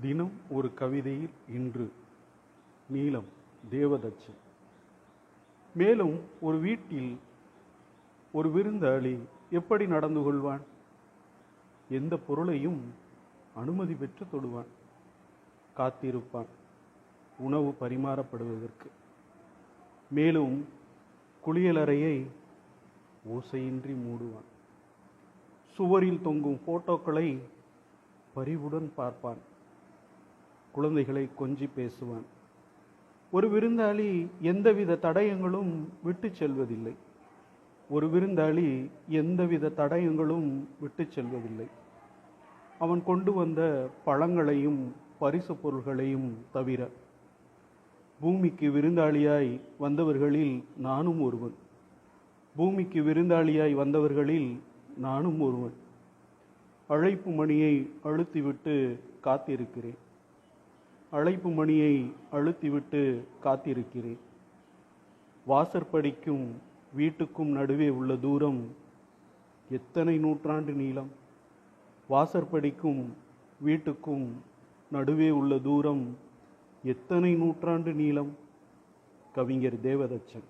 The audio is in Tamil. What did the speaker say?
தினம் ஒரு கவிதையில் இன்று. நீலம் தேவதச்சன். மேலும் ஒரு வீட்டில் ஒரு விருந்தாளி எப்படி நடந்து கொள்வான்? எந்த பொருளையும் அனுமதி பெற்று தொடுவான். காத்திருப்பான் உணவு பரிமாறப்படுவதற்கு. மேலும் குளியலறையை ஓசையின்றி மூடுவான். சுவரில் தொங்கும் போட்டோக்களை பரிவுடன் பார்ப்பான். குழந்தைகளை கொஞ்சி பேசுவான். ஒரு விருந்தாளி எந்தவித தடயங்களும் விட்டு செல்வதில்லை. ஒரு விருந்தாளி எந்தவித தடயங்களும் விட்டு செல்வதில்லை. அவன் கொண்டு வந்த பழங்களையும் பரிசு பொருள்களையும் தவிர பூமிக்கு விருந்தாளியாய் வந்தவர்களில் நானும் ஒருவன். பூமிக்கு விருந்தாளியாய் வந்தவர்களில் நானும் ஒருவன். அழைப்பு மணியை அழுத்திவிட்டு காத்திருக்கிறேன். அழைப்பு மணியை அழுத்திவிட்டு காத்திருக்கிறேன். வாசற்படிக்கும் வீட்டுக்கும் நடுவே உள்ள தூரம் எத்தனை நூற்றாண்டு நீளம்? வாசற்படிக்கும் வீட்டுக்கும் நடுவே உள்ள தூரம் எத்தனை நூற்றாண்டு நீளம்? கவிஞர் தேவதச்சன்.